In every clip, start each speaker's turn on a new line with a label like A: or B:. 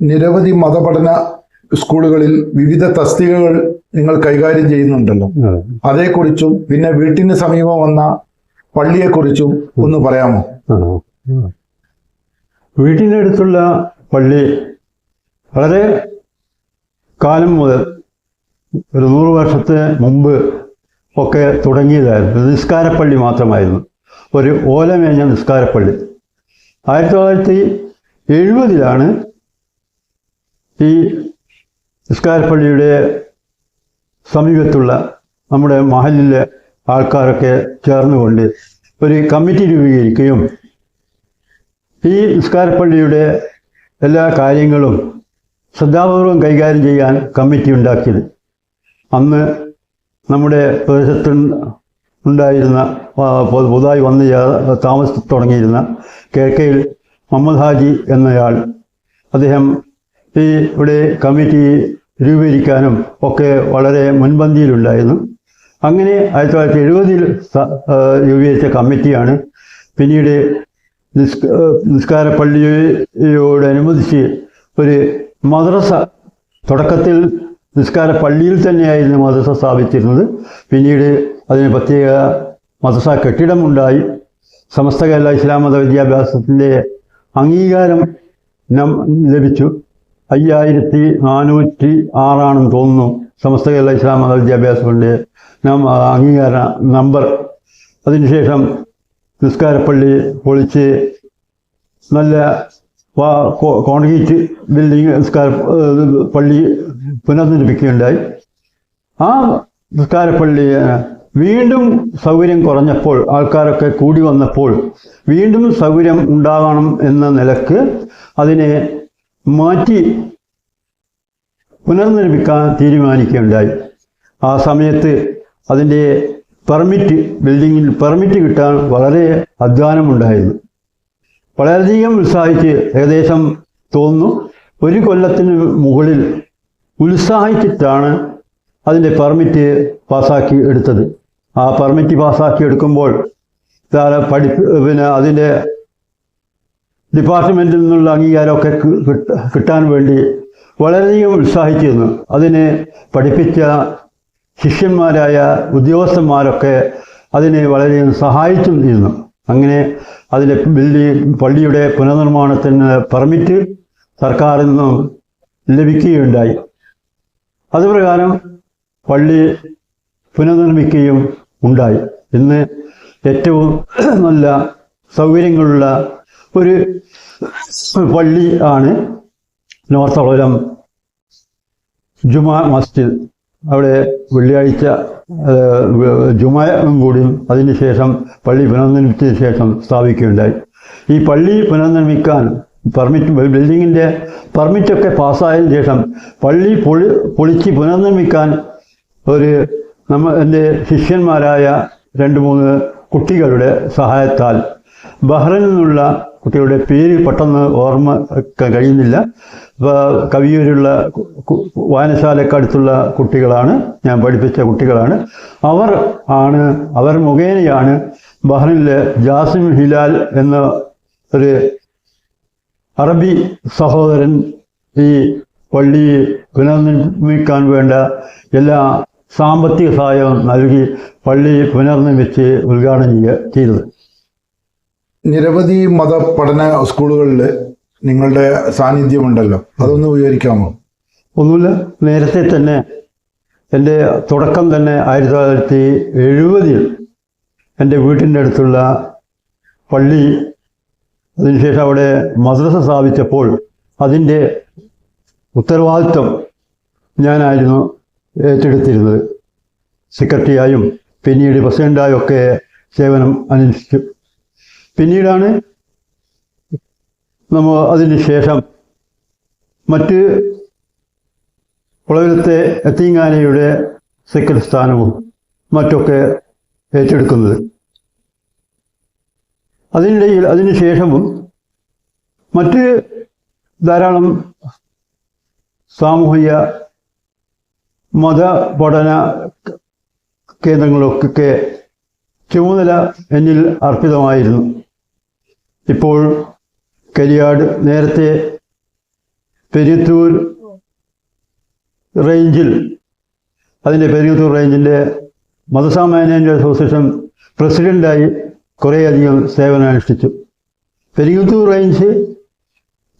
A: നിരവധി മതപഠന സ്കൂളുകളിൽ വിവിധ തസ്തികകൾ നിങ്ങൾ കൈകാര്യം ചെയ്യുന്നുണ്ടല്ലോ. അതേക്കുറിച്ചും പിന്നെ വീട്ടിന് സമീപം വന്ന പള്ളിയെക്കുറിച്ചും ഒന്ന് പറയാമോ?
B: വീട്ടിന്റെ അടുത്തുള്ള പള്ളി വളരെ കാലം മുതൽ ഒരു നൂറ് വർഷത്തെ മുമ്പ് ഒക്കെ തുടങ്ങിയതായിരുന്നു. നിസ്കാരപ്പള്ളി മാത്രമായിരുന്നു. ഒരു ഓലമേഞ്ഞ നിസ്കാരപ്പള്ളി ആയിരത്തി തൊള്ളായിരത്തി എഴുപതിലാണ് ഈ നിസ്കാരപ്പള്ളിയുടെ സമീപത്തുള്ള നമ്മുടെ മഹലിലെ ആൾക്കാരൊക്കെ ചേർന്നുകൊണ്ട് ഒരു കമ്മിറ്റി രൂപീകരിക്കുകയും ഈ നിസ്കാരപ്പള്ളിയുടെ എല്ലാ കാര്യങ്ങളും ശ്രദ്ധാപൂർവം കൈകാര്യം ചെയ്യാൻ കമ്മിറ്റി ഉണ്ടാക്കിയത്. അന്ന് നമ്മുടെ പ്രദേശത്ത് ഉണ്ടായിരുന്ന പുതുതായി വന്ന് താമസ തുടങ്ങിയിരുന്ന കിഴക്കയിൽ മുഹമ്മദ് ഹാജി എന്നയാൾ അദ്ദേഹം ഈ ഇവിടെ കമ്മിറ്റി രൂപീകരിക്കാനും ഒക്കെ വളരെ മുൻപന്തിയിലുണ്ടായിരുന്നു. അങ്ങനെ ആയിരത്തി തൊള്ളായിരത്തി എഴുപതിൽ രൂപീകരിച്ച കമ്മിറ്റിയാണ്. പിന്നീട് നിസ് നിസ്കാര പള്ളിയോടനുബന്ധിച്ച് ഒരു മദ്രസ തുടക്കത്തിൽ നിസ്കാര പള്ളിയിൽ തന്നെയായിരുന്നു മദ്രസ സ്ഥാപിച്ചിരുന്നത്. പിന്നീട് അതിന് പ്രത്യേക മദ്രസ കെട്ടിടമുണ്ടായി സമസ്ത കേരള ഇസ്ലാം മത വിദ്യാഭ്യാസത്തിന്റെ അംഗീകാരം ലഭിച്ചു. അയ്യായിരത്തി നാനൂറ്റി ആറാണെന്ന് തോന്നുന്നു. സമസ്ത കേരള ഇസ്ലാം മത വിദ്യാഭ്യാസത്തിന്റെ നം അംഗീകാര നമ്പർ. അതിനുശേഷം നിസ്കാരപ്പള്ളി പൊളിച്ച് നല്ല കോൺക്രീറ്റ് ബിൽഡിംഗ് നിസ്കാര പള്ളി പുനർനിർമ്മിക്കുകയുണ്ടായി. ആ നിസ്കാരപ്പള്ളി വീണ്ടും സൗകര്യം കുറഞ്ഞപ്പോൾ ആൾക്കാരൊക്കെ കൂടി വന്നപ്പോൾ വീണ്ടും സൗകര്യം ഉണ്ടാകണം എന്ന നിലയ്ക്ക് അതിനെ മാറ്റി പുനർനിർമ്മിക്കാൻ തീരുമാനിക്കുകയുണ്ടായി. ആ സമയത്ത് അതിന്റെ പെർമിറ്റ് ബിൽഡിങ്ങിൽ പെർമിറ്റ് കിട്ടാൻ വളരെ അധ്വാനമുണ്ടായിരുന്നു. വളരെയധികം ഉത്സാഹിച്ച് ഏകദേശം തോന്നുന്നു. ഒരു കൊല്ലത്തിന് മുകളിൽ ഉത്സാഹിച്ചിട്ടാണ് അതിന്റെ പെർമിറ്റ് പാസ്സാക്കി എടുത്തത്. ആ പെർമിറ്റ് പാസ്സാക്കി എടുക്കുമ്പോൾ പഠിപ്പ് പിന്നെ അതിന്റെ ഡിപ്പാർട്ട്മെന്റിൽ നിന്നുള്ള അംഗീകാരമൊക്കെ കിട്ടാൻ വേണ്ടി വളരെയധികം ഉത്സാഹിച്ചിരുന്നു. അതിനെ പഠിപ്പിച്ച ശിഷ്യന്മാരായ ഉദ്യോഗസ്ഥന്മാരൊക്കെ അതിനെ വളരെയധികം സഹായിച്ചും ഇരുന്നു. അങ്ങനെ അതിന്റെ ബിൽഡിംഗ് പള്ളിയുടെ പുനർനിർമ്മാണത്തിന് പെർമിറ്റ് സർക്കാരിൽ നിന്നും ലഭിക്കുകയുണ്ടായി. അതുപ്രകാരം പള്ളി പുനർനിർമ്മിക്കുകയും ഉണ്ടായി. ഇന്ന് ഏറ്റവും നല്ല സൗകര്യങ്ങളുള്ള ഒരു പള്ളി ആണ് നോർത്ത് ഒളരം ജുമാ മസ്ജിദ്. അവിടെ വെള്ളിയാഴ്ച കൂടി ജുമയും കൂടിയും അതിനുശേഷം പള്ളി പുനർനിർമ്മിച്ചതിന് ശേഷം സ്ഥാപിക്കുകയുണ്ടായി. ഈ പള്ളി പുനർനിർമ്മിക്കാൻ പെർമിറ്റ് ബിൽഡിങ്ങിന്റെ പെർമിറ്റൊക്കെ പാസ്സായതിനു ശേഷം പള്ളി പൊളി പൊളിച്ച് പുനർനിർമ്മിക്കാൻ ഒരു നമ്മ എന്റെ ശിഷ്യന്മാരായ രണ്ട് മൂന്ന് കുട്ടികളുടെ സഹായത്താൽ ബഹ്റിൽ നിന്നുള്ള കുട്ടികളുടെ പേര് പെട്ടെന്ന് ഓർമ്മ കഴിയുന്നില്ല. അപ്പോൾ കവിയൂരുള്ള വായനശാലക്കടുത്തുള്ള കുട്ടികളാണ് ഞാൻ പഠിപ്പിച്ച കുട്ടികളാണ്. അവർ ആണ് അവർ മുഖേനയാണ് ബഹ്റിനിലെ ജാസിം ഹിലാൽ എന്ന ഒരു അറബി സഹോദരൻ ഈ പള്ളി പുനർനിർമ്മിക്കാൻ വേണ്ട എല്ലാ സാമ്പത്തിക സഹായവും നൽകി പള്ളി പുനർനിർമ്മിച്ച് ഉദ്ഘാടനം ചെയ്തത്.
A: നിരവധി മത പഠന സ്കൂളുകളിൽ നിങ്ങളുടെ സാന്നിധ്യമുണ്ടല്ലോ. അതൊന്ന് വിവരിക്കാമോ?
B: ഒന്നുമില്ല. നേരത്തെ തന്നെ എന്റെ തുടക്കം തന്നെ ആയിരത്തി തൊള്ളായിരത്തി എഴുപതിൽ എന്റെ വീട്ടിന്റെ അടുത്തുള്ള പള്ളി അതിനുശേഷം അവിടെ മദ്രസ സ്ഥാപിച്ചപ്പോൾ അതിന്റെ ഉത്തരവാദിത്വം ഞാനായിരുന്നു ഏറ്റെടുത്തിരുന്നത്. സെക്രട്ടറിയായും പിന്നീട് പ്രസിഡന്റായും ഒക്കെ സേവനം അനുഷ്ഠിച്ചു. പിന്നീടാണ് നമ്മൾ അതിന് ശേഷം മറ്റ് ഉളവിലത്തെ എത്തിങ്ങാനയുടെ സെക്രട്ടറി സ്ഥാനവും മറ്റൊക്കെ ഏറ്റെടുക്കുന്നത്. അതിനിടയിൽ അതിന് ശേഷവും മറ്റ് ധാരാളം സാമൂഹിക മത പഠന കേന്ദ്രങ്ങളൊക്കെ ചുമതല എന്നിൽ അർപ്പിതമായിരുന്നു. ഇപ്പോൾ കരിയാട് നേരത്തെ പെരിയത്തൂർ റേഞ്ചിൽ അതിന്റെ പെരിയത്തൂർ റേഞ്ചിന്റെ മതസാമാന്യ അസോസിയേഷൻ പ്രസിഡന്റായി കുറേയധികം സേവനമനുഷ്ഠിച്ചു. പെരിയത്തൂർ റേഞ്ച്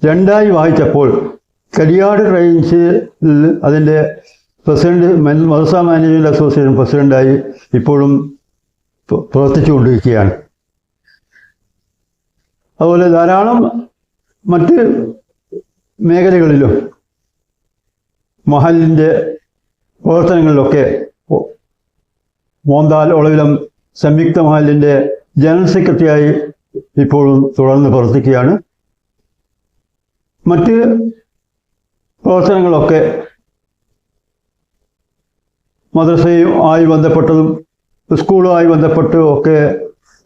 B: രണ്ടായി വായിച്ചപ്പോൾ കരിയാട് റേഞ്ചിൽ അതിന്റെ പ്രസിഡന്റ് മദസാ മാനേജ്മെന്റ് അസോസിയേഷൻ പ്രസിഡന്റായി ഇപ്പോഴും പ്രവർത്തിച്ചു പ്രവർത്തിച്ചുകൊണ്ടിരിക്കുകയാണ്. അതുപോലെ ധാരാളം മറ്റ് മേഖലകളിലും മഹലിന്റെ പ്രവർത്തനങ്ങളിലൊക്കെ മോന്താൽ ഒളവിലം സംയുക്ത മഹലിന്റെ ജനറൽ സെക്രട്ടറിയായി ഇപ്പോഴും തുടർന്ന് പ്രവർത്തിക്കുകയാണ്. മറ്റ് പ്രവർത്തനങ്ങളൊക്കെ മദ്രസയും ആയി ബന്ധപ്പെട്ടതും സ്കൂളുമായി ബന്ധപ്പെട്ടും ഒക്കെ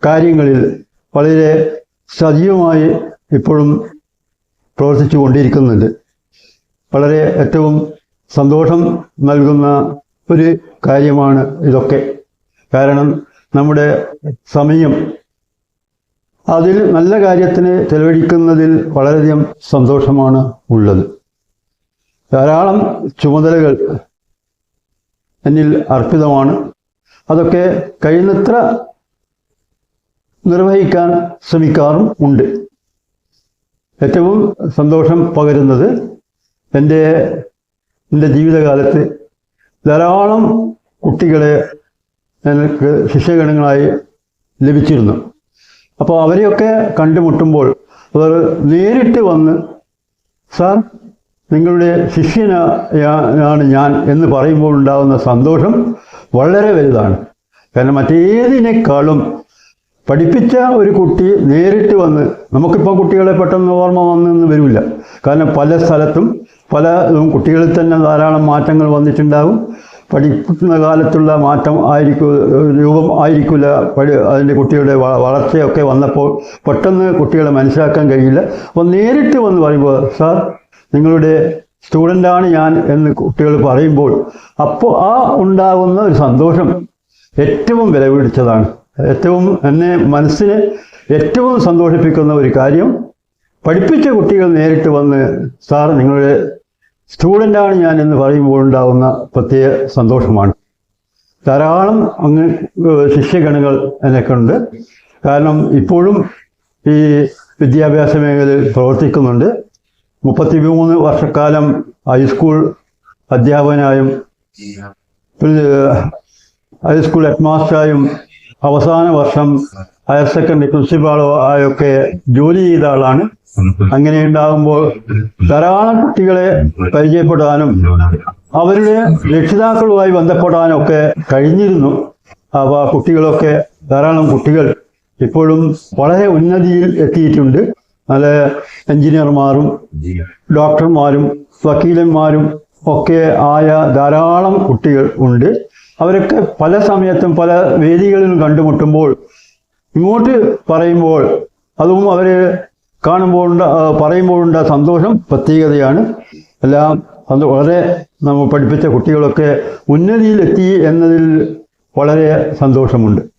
B: കാര്യങ്ങളിൽ വളരെ സജീവമായി ഇപ്പോഴും പ്രവർത്തിച്ചു കൊണ്ടിരിക്കുന്നുണ്ട്. വളരെ ഏറ്റവും സന്തോഷം നൽകുന്ന ഒരു കാര്യമാണ് ഇതൊക്കെ. കാരണം നമ്മുടെ സമയം അതിൽ നല്ല കാര്യത്തിന് ചെലവഴിക്കുന്നതിൽ വളരെയധികം സന്തോഷമാണ് ഉള്ളത്. ധാരാളം ചുമതലകൾ എന്നിൽ അർപ്പിതമാണ്. അതൊക്കെ കഴിയുന്നത്ര നിർവഹിക്കാൻ ശ്രമിക്കാറും ഉണ്ട്. ഏറ്റവും സന്തോഷം പകരുന്നത് എന്റെ എന്റെ ജീവിതകാലത്ത് ധാരാളം കുട്ടികളെ എനിക്ക് ശിഷ്യഗണങ്ങളായി ലഭിച്ചിരുന്നു. അപ്പോൾ അവരെയൊക്കെ കണ്ടുമുട്ടുമ്പോൾ അവർ നേരിട്ട് വന്ന് സാർ നിങ്ങളുടെ ശിഷ്യനാണ് ഞാൻ എന്ന് പറയുമ്പോൾ ഉണ്ടാകുന്ന സന്തോഷം വളരെ വലുതാണ്. കാരണം മറ്റേതിനേക്കാളും പഠിപ്പിച്ച ഒരു കുട്ടി നേരിട്ട് വന്ന് നമുക്കിപ്പോൾ കുട്ടികളെ പെട്ടെന്ന് ഓർമ്മ വന്നെന്ന് വരില്ല. കാരണം പല സ്ഥലത്തും പല കുട്ടികളിൽ തന്നെ ധാരാളം മാറ്റങ്ങൾ വന്നിട്ടുണ്ടാകും പഠിക്കുന്ന കാലത്തുള്ള മാറ്റം ആയിരിക്കും രൂപം ആയിരിക്കില്ല പഠി അതിന്റെ കുട്ടികളുടെ വളർച്ചയൊക്കെ വന്നപ്പോൾ പെട്ടെന്ന് കുട്ടികളെ മനസ്സിലാക്കാൻ കഴിയില്ല. അപ്പോൾ നേരിട്ട് വന്ന് പറയുമ്പോൾ സാർ നിങ്ങളുടെ സ്റ്റുഡന്റാണ് ഞാൻ എന്ന് കുട്ടികൾ പറയുമ്പോൾ അപ്പോൾ ആ ഉണ്ടാകുന്ന ഒരു സന്തോഷം ഏറ്റവും വില പിടിച്ചതാണ് ഏറ്റവും എന്നെ മനസ്സിനെ ഏറ്റവും സന്തോഷിപ്പിക്കുന്ന ഒരു കാര്യം പഠിപ്പിച്ച കുട്ടികൾ നേരിട്ട് വന്ന് സാർ നിങ്ങളുടെ സ്റ്റുഡന്റാണ് ഞാൻ എന്ന് പറയുമ്പോൾ ഉണ്ടാകുന്ന പ്രത്യേക സന്തോഷമാണ്. ധാരാളം അങ്ങ് ശിഷ്യഗണങ്ങൾ എനിക്കുണ്ട് കാരണം ഇപ്പോഴും ഈ വിദ്യാഭ്യാസ മേഖലയിൽ പ്രവർത്തിക്കുന്നുണ്ട്. മുപ്പത്തി മൂന്ന് വർഷക്കാലം ഹൈസ്കൂൾ അധ്യാപകനായും ഹൈസ്കൂൾ ഹെഡ് മാസ്റ്ററായും അവസാന വർഷം ഹയർ സെക്കൻഡറി പ്രിൻസിപ്പാളോ ആയൊക്കെ ജോലി ചെയ്ത ആളാണ്. അങ്ങനെ ഉണ്ടാകുമ്പോൾ ധാരാളം കുട്ടികളെ പരിചയപ്പെടാനും അവരുടെ രക്ഷിതാക്കളുമായി ബന്ധപ്പെടാനും ഒക്കെ കഴിഞ്ഞിരുന്നു. അപ്പോൾ ആ കുട്ടികളൊക്കെ ധാരാളം കുട്ടികൾ ഇപ്പോഴും വളരെ ഉന്നതിയിൽ എത്തിയിട്ടുണ്ട്. നല്ല എഞ്ചിനീയർമാരും ഡോക്ടർമാരും വക്കീലന്മാരും ഒക്കെ ആയ ധാരാളം കുട്ടികൾ ഉണ്ട്. അവരൊക്കെ പല സമയത്തും പല വേദികളിലും കണ്ടുമുട്ടുമ്പോൾ ഇങ്ങോട്ട് പറയുമ്പോൾ അതും അവർ കാണുമ്പോൾ പറയുമ്പോഴുണ്ട സന്തോഷം പ്രത്യേകതയാണ്. എല്ലാം അത് വളരെ നമ്മൾ പഠിപ്പിച്ച കുട്ടികളൊക്കെ ഉന്നതിയിലെത്തി എന്നതിൽ വളരെ സന്തോഷമുണ്ട്.